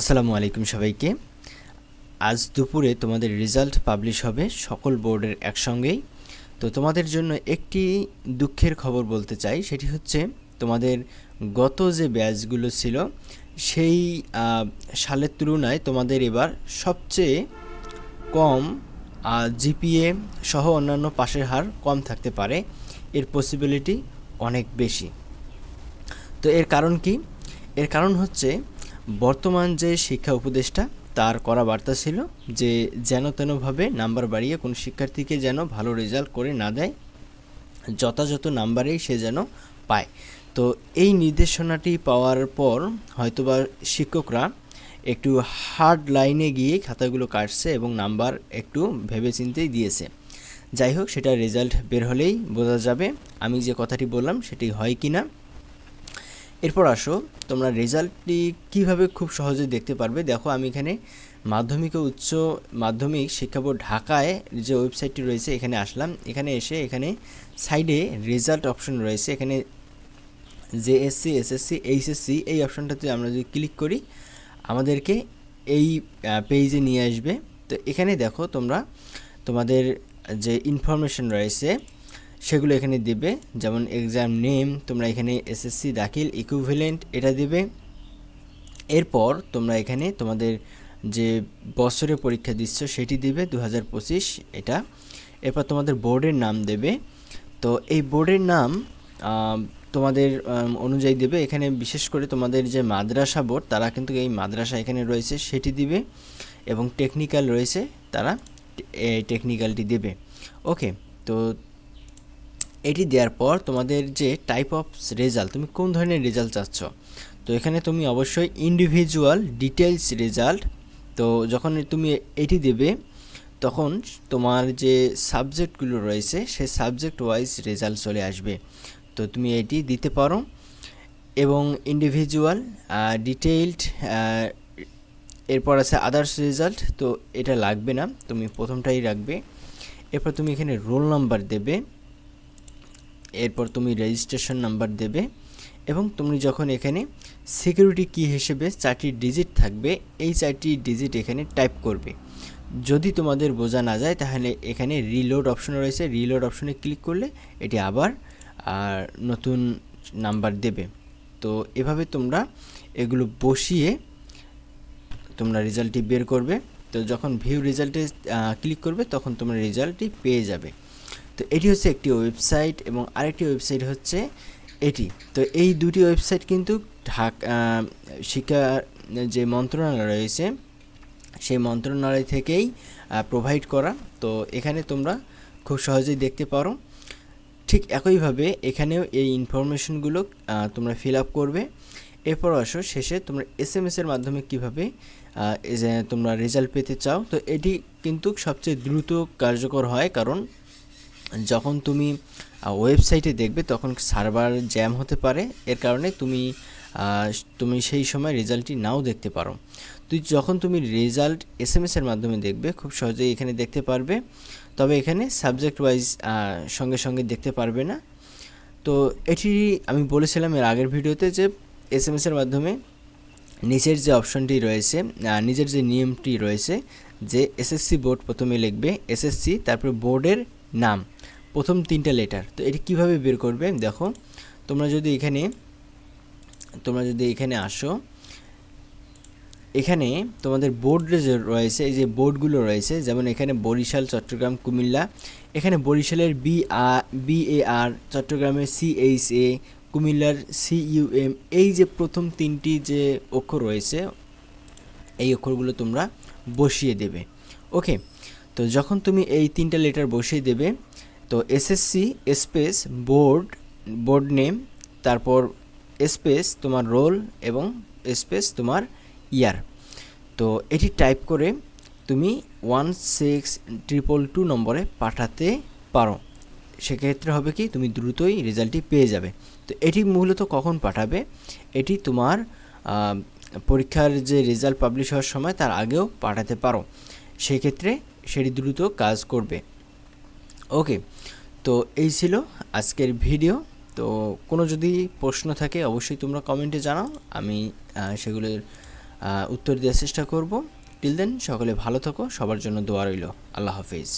আসসালামু আলাইকুম সবাইকে। আজ দুপুরে তোমাদের রেজাল্ট পাবলিশ হবে সকল বোর্ডের একসঙ্গেই। তো তোমাদের জন্য একটি দুঃখের খবর বলতে চাই, সেটি হচ্ছে তোমাদের গত যে ব্যাচগুলো ছিল, সেই সালের তুলনায় তোমাদের এবার সবচেয়ে কম জিপিএ সহ অন্যান্য পাশের হার কম থাকতে পারে। এর পসিবিলিটি অনেক বেশি। তো এর কারণ কি? এর কারণ হচ্ছে বর্তমান যে শিক্ষা উপদেষ্টা, তার করা বার্তা ছিল যে যেন তেনভাবে নাম্বার বাড়িয়ে কোনো শিক্ষার্থীকে যেন ভালো রেজাল্ট করে না দেয়, যথাযথ নাম্বারেই সে যেন পায়। তো এই নির্দেশনাটি পাওয়ার পর হয়তোবা শিক্ষকরা একটু হার্ড লাইনে গিয়ে খাতাগুলো কাটছে এবং নাম্বার একটু ভেবেচিন্তেই দিয়েছে। যাই হোক সেটা রেজাল্ট বের হলেই বোঝা যাবে আমি যে কথাটি বললাম সেটি হয় কি না এরপর আসো, তোমরা রেজাল্টটি কীভাবে খুব সহজে দেখতে পারবে? দেখো, আমি এখানে মাধ্যমিক ও উচ্চ মাধ্যমিক শিক্ষা বোর্ড ঢাকায় যে ওয়েবসাইটটি রয়েছে, এখানে আসলাম। এখানে এসে, এখানে সাইডে রেজাল্ট অপশন রয়েছে। এখানে জেএসসি এসএসসি এইচএসসি এই অপশনটাতে আমরা যদি ক্লিক করি, আমাদেরকে এই পেজে নিয়ে আসবে। তো এখানে দেখো, তোমরা তোমাদের যে ইনফরমেশন রয়েছে সেগুলো এখানে দেবে। যেমন এক্সাম নেম তোমরা এখানে এসএসসি দাখিল ইকুইভ্যালেন্ট এটা দেবে। এরপর তোমরা এখানে তোমাদের যে বছরে পরীক্ষা দিচ্ছ সেটি দিবে দু এটা। এরপর তোমাদের বোর্ডের নাম দেবে। তো এই বোর্ডের নাম তোমাদের অনুযায়ী দেবে। এখানে বিশেষ করে তোমাদের যে মাদ্রাসা বোর্ড, তারা কিন্তু এই মাদ্রাসা এখানে রয়েছে, সেটি দিবে। এবং টেকনিক্যাল রয়েছে, তারা এই টেকনিক্যালটি দেবে। ওকে তো এটি দেওয়ার পর তোমাদের যে টাইপ অফ রেজাল্ট তুমি কোন ধরনের রেজাল্ট চাচ্ছ? তো এখানে তুমি অবশ্যই ইন্ডিভিজুয়াল ডিটেলস রেজাল্ট তো যখন তুমি এটি দেবে, তখন তোমার যে সাবজেক্টগুলো রয়েছে, সে সাবজেক্ট ওয়াইজ রেজাল্ট চলে আসবে। তো তুমি এটি দিতে পারো। এবং ইন্ডিভিজুয়াল ডিটেইলড এরপর আছে আদার্স রেজাল্ট তো এটা লাগবে না, তুমি প্রথমটাই রাখবে। এরপর তুমি এখানে রোল নাম্বার দেবে। এরপর তুমি রেজিস্ট্রেশন নাম্বার দেবে এবং তুমি যখন এখানে সিকিউরিটি কি হিসেবে চারটি ডিজিট থাকবে, এই চারটি ডিজিট এখানে টাইপ করবে। যদি তোমাদের বোঝা না যায়, তাহলে এখানে রিলোড অপশন রয়েছে। রিলোড অপশনে ক্লিক করলে এটি আবার, আর নতুন নাম্বার দেবে। তো এভাবে তোমরা এগুলো বসিয়ে তোমরা রেজাল্টটি বের করবে। তো যখন ভিউ রেজাল্টে ক্লিক করবে, তখন তোমরা রেজাল্টটি পেয়ে যাবে। তো এটি হচ্ছে একটি ওয়েবসাইট এবং আরেকটি ওয়েবসাইট হচ্ছে এটি। তো এই দুটি ওয়েবসাইট কিন্তু ঢাকা শিক্ষা, যে মন্ত্রণালয় রয়েছে, সেই মন্ত্রণালয় থেকেই প্রোভাইড করা। তো এখানে তোমরা খুব সহজেই দেখতে পারো। ঠিক একইভাবে এখানেও এই ইনফরমেশনগুলো তোমরা ফিল আপ করবে। এরপর আসো, শেষে তোমরা এস এম এসের মাধ্যমে কীভাবে তোমরা রেজাল্ট পেতে চাও। তো এটি কিন্তু সবচেয়ে দ্রুত কার্যকর হয়, কারণ যখন তুমি ওয়েবসাইটে দেখবে তখন সার্ভার জ্যাম হতে পারে। এর কারণে তুমি তুমি সেই সময় রেজাল্টটি নাও দেখতে পারো। তুই যখন তুমি রেজাল্ট এস এম এর মাধ্যমে দেখবে, খুব সহজেই এখানে দেখতে পারবে। তবে এখানে সাবজেক্ট ওয়াইজ সঙ্গে সঙ্গে দেখতে পারবে না। তো এটি আমি বলেছিলাম এর আগের ভিডিওতে যে এস এম এসের মাধ্যমে নিচের যে অপশনটি রয়েছে নিজের যে নিয়মটি রয়েছে, যে এসএসসি বোর্ড প্রথমে লিখবে। এসএসসি তারপরে বোর্ডের নাম। প্রথম তিনটা লেটার তো এটি কীভাবে বের করবে? দেখো, তোমরা যদি এখানে, তোমরা যদি এখানে আসো, এখানে তোমাদের বোর্ড রয়েছে, এই যে বোর্ডগুলো রয়েছে, যেমন এখানে বরিশাল, চট্টগ্রাম, কুমিল্লা, এখানে বরিশালের বি আর বি এ আর চট্টগ্রামের সি এইচ এ কুমিল্লার সি ইউ এম এই যে প্রথম তিনটি যে অক্ষর রয়েছে, এই অক্ষরগুলো তোমরা বসিয়ে দেবে। ওকে তো যখন তুমি এই তিনটা লেটার বসিয়ে দেবে, তো SSC space board board name তারপর স্পেস তোমার রোল এবং স্পেস তোমার ইয়ার তো এটি টাইপ করে তুমি ওয়ান সিক্স ট্রিপল টু নম্বরে পাঠাতে পারো। সেক্ষেত্রে হবে কি, তুমি দ্রুতই রেজাল্টটি পেয়ে যাবে। তো এটি মূলত কখন পাঠাবে? এটি তোমার পরীক্ষার যে রেজাল্ট পাবলিশ হওয়ার সময় তার আগেও পাঠাতে পারো। সেক্ষেত্রে সেটি দ্রুত কাজ করবে। ওকে, তো এই ছিল আজকের ভিডিও। তো কোনো যদি প্রশ্ন থাকে, অবশ্যই তোমরা কমেন্টে জানাও। আমি সেগুলোর উত্তর দেওয়ার চেষ্টা করব। টিল দেন সকলে ভালো থাকো। সবার জন্য দোয়া রইল। আল্লাহ হাফিজ।